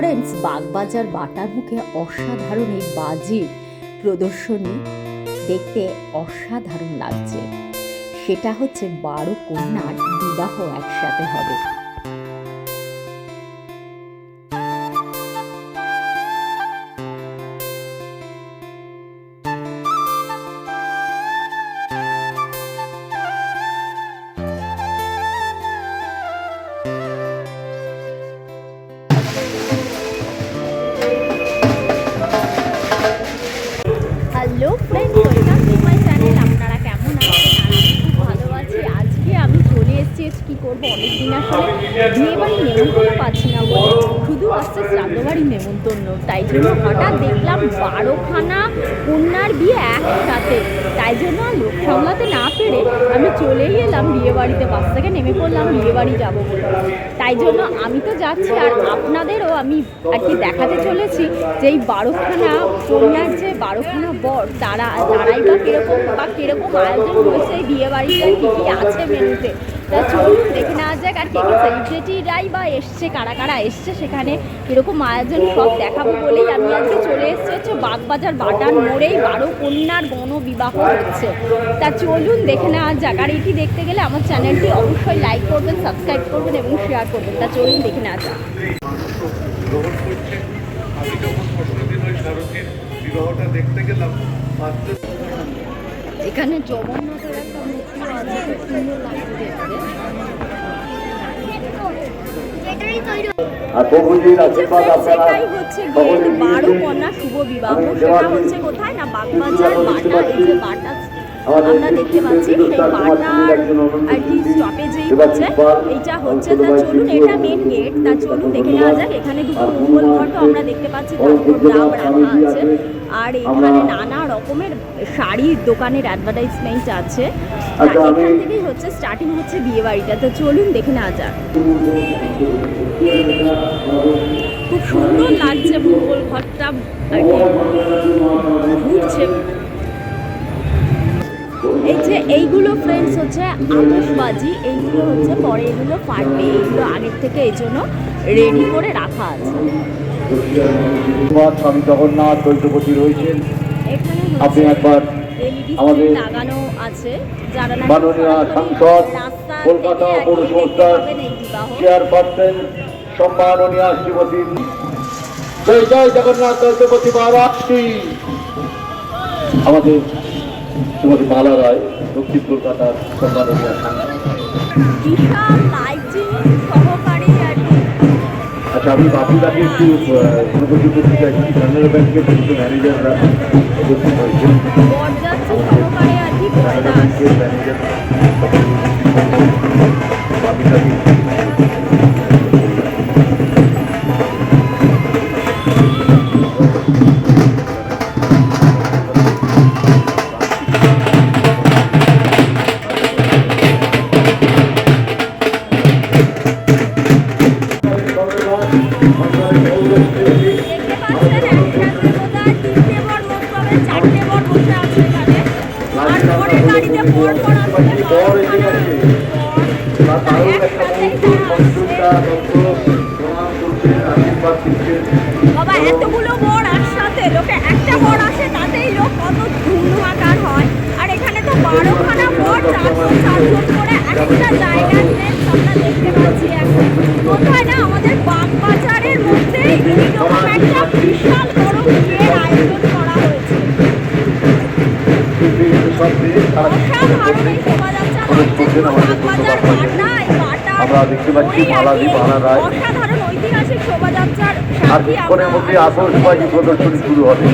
Friends Bagbazar butter মুখে অসাধারণ এই বাজির প্রদর্শনী দেখতে অসাধারণ লাগছে। সেটা হচ্ছে বারো কন্যার বিবাহ একসাথে হবে। নেমন্তন্ন পাচ্ছি না বলে। শুধু আসছে শ্রাদ্ধবাড়ি নেমন্তন্ন। তাই জন্য হঠাৎ দেখলাম বারোখানা কন্যার বিয়ে একসাথে। তাই জন্য আর লোক সামলাতে না পেরে আমি চলেই এলাম বিয়ে বাড়িতে বাস থেকে নেমে পড়লাম বিয়ে বাড়ি যাব বলে। তাই জন্য আমি তো যাচ্ছি আর আপনাদেরও আমি আর কি দেখাতে চলেছি যে এই বারোখানা কন্যার যে বারোখানা বর, তারা, তারাই বা কীরকম বা কীরকম আয়োজন হয়েছে এই বিয়ে বাড়িতে কী কী আছে মেনুতে। তা চলুন দেখে নেওয়া যাক আর কে কে সেলিব্রিটিরাই বা এসছে, কারা কারা এসছে সেখানে, কীরকম আয়োজন সব দেখাবো বলেই আমি আজকে চলে এসেছি। হচ্ছে বাগবাজার বাটার মোড়েই বারো কন্যার গণবিবাহ হচ্ছে। তা চলুন দেখে নেওয়া যাক। আর এটি দেখতে গেলে আমার চ্যানেলটি অবশ্যই লাইক করবেন সাবস্ক্রাইব করবেন এবং শেয়ার করবেন। তা চলুন দেখে নেওয়া যাক। আমি যখন পনেরো ওই শাহরুখের বিবাহটা দেখতে গেলাম এখানে জগন্নাথের একটা মূর্তি আছে সুন্দর লাগছে দেখতে। আর প্রভুজির আশীর্বাদ আপনারা হচ্ছে বারো কন্যা শুভ বিবাহ। সেটা হচ্ছে কোথায়? না বাগবাজার বাটা এই যে বাটা আমরা দেখতে পাচ্ছি সেই বাটার আর কি স্টপেজেই হচ্ছে। এইটা হচ্ছে তা চলুন এটা মেন গেট তা চলুন দেখে নেওয়া যাক। এখানে দুটো মঙ্গল ঘটও আমরা দেখতে পাচ্ছি তার উপর নাম রাখা আছে আর এখানে নানা রকমের শাড়ির দোকানের অ্যাডভার্টাইজমেন্ট আছে। আর এখান থেকেই হচ্ছে স্টার্টিং হচ্ছে বিয়ে বাড়িটা তো চলুন দেখে নেওয়া যাক। খুব সুন্দর লাগছে মঙ্গল ঘরটা। আর কি। ঘুরছে। এই যে এইগুলো ফ্রেন্ডস হচ্ছে আতশবাজি এইগুলো হচ্ছে পরে এগুলো ফাটবে এইগুলো আগের থেকে এই জন্য রেডি করে রাখা আছে। স্বামী জগন্নাথ দ্বৈতপতি রয়েছেন। আপনি একবার আমাদের লাগানো আছে। যারা মাননীয় সাংসদ কলকাতা। চেয়ারপারসন সম্মাননীয় শ্রীমতী জয় জয় জগন্নাথ দ্বৈতপতি মহারাজ আমাদের শ্রীমতী মালা রায় দক্ষিণ কলকাতার কি আচ্ছা আমি বাবুদাকে একটু অনুপস্থিত চাইছি কানাডা ব্যাংকের কিছু ম্যানেজাররা উপস্থিত হয়েছে। কানাডা ব্যাংকের ম্যানেজার বর এসে গেছে। তার লোকে একটা বর আসে, তাতেই লোক কত ধুমধুমাকার হয় আর এখানে তো বারোখানা বর চারজন চারজন একটা জায়গায় আমরা দেখতে পাচ্ছি এখন কোথায় আমাদের বাগবাজারের মধ্যে বিশাল পাচ্ছি মালাদি কি রায়। শোভাযাত্রার আর কিছুক্ষণের মধ্যে আতশবাজি প্রদর্শনী শুরু হবে।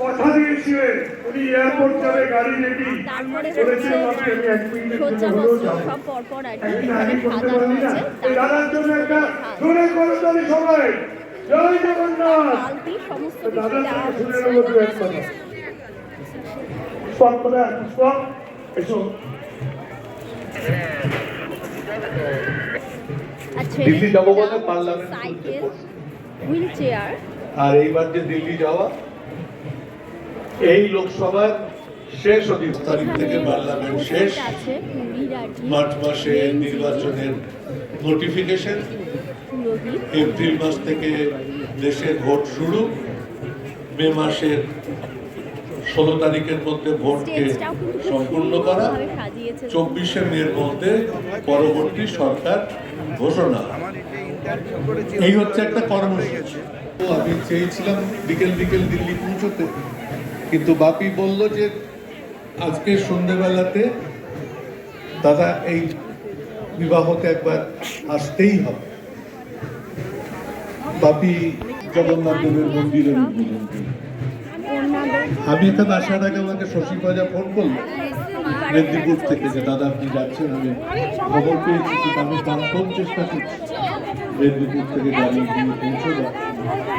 কথা দিয়েছিলেন উনি এয়ারপোর্ট যাবে গাড়ি রেডি বলেছিলেন আমি এক মিনিটের জন্য হলেও দাদার জন্য একটা সবাই জয় জগন্নাথ শুনে নেব দু এক কথা এসো দিল্লি যাব বলে সাইকেল হুইল চেয়ার আর এইবার যে দিল্লি যাওয়া, এই লোকসভার শেষ অধিবেশন তারিখ থেকে পার্লামেন্ট শেষ, মার্চ মাসে নির্বাচনের নোটিফিকেশন, এপ্রিল মাস থেকে দেশে ভোট শুরু, মে মাসের ষোলো তারিখের মধ্যে ভোটকে সম্পূর্ণ করা, চব্বিশে মের মধ্যে পরবর্তী সরকার ঘোষণা। এই হচ্ছে একটা কর্মসূচি। আমি চেয়েছিলাম বিকেল বিকেল দিল্লি পৌঁছতে। কিন্তু বাপি বলল যে, আজকে দাদা এই বিবাহতে একবার আসতেই হবে। বাপি জগন্নাথ দেবের আমি এখানে আসার আগে আমাকে শশী বাজা ফোন করল। মেদিনীপুর থেকে যে, দাদা আপনি যাচ্ছেন, আমি খবর পেয়েছি আমি চেষ্টা করছি। মেদিনীপুর থেকে গাড়ি দিয়ে পৌঁছে যাও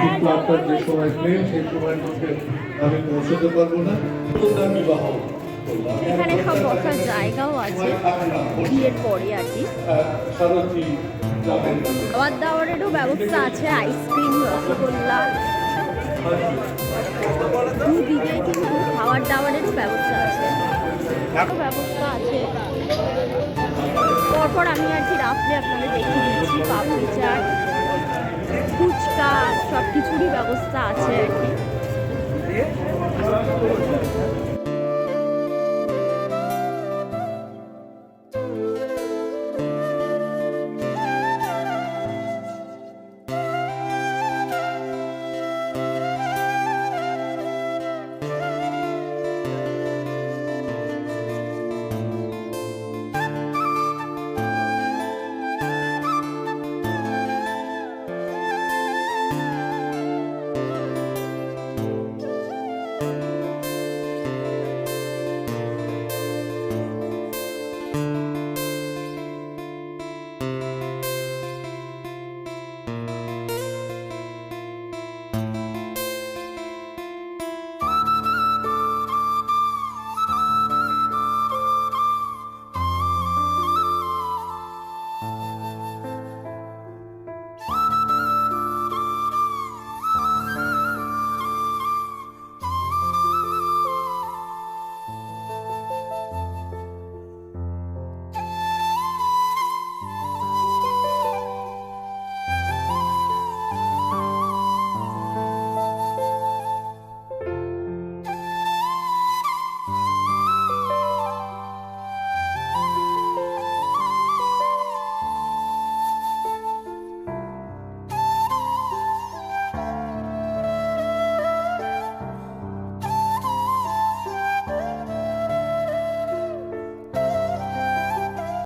কিন্তু আপনার যে সময় প্লেন সেই সময়ের মধ্যে আমি পৌঁছতে পারব না। তার বিবাহ। এখানে সব বসার জায়গাও আছে। বিয়ের পরে আর কি। খাবার দাবারেরও ব্যবস্থা আছে আইসক্রিম রসগোল্লা। দুদিকে কিন্তু খাবার দাবারেরও ব্যবস্থা আছে। ব্যবস্থা আছে। পরপর আমি আর কি রাত্রে আপনাদের দেখিয়ে দিচ্ছি, পাপড়ি চাট, ফুচকা সব কিছুরই ব্যবস্থা আছে আর কি।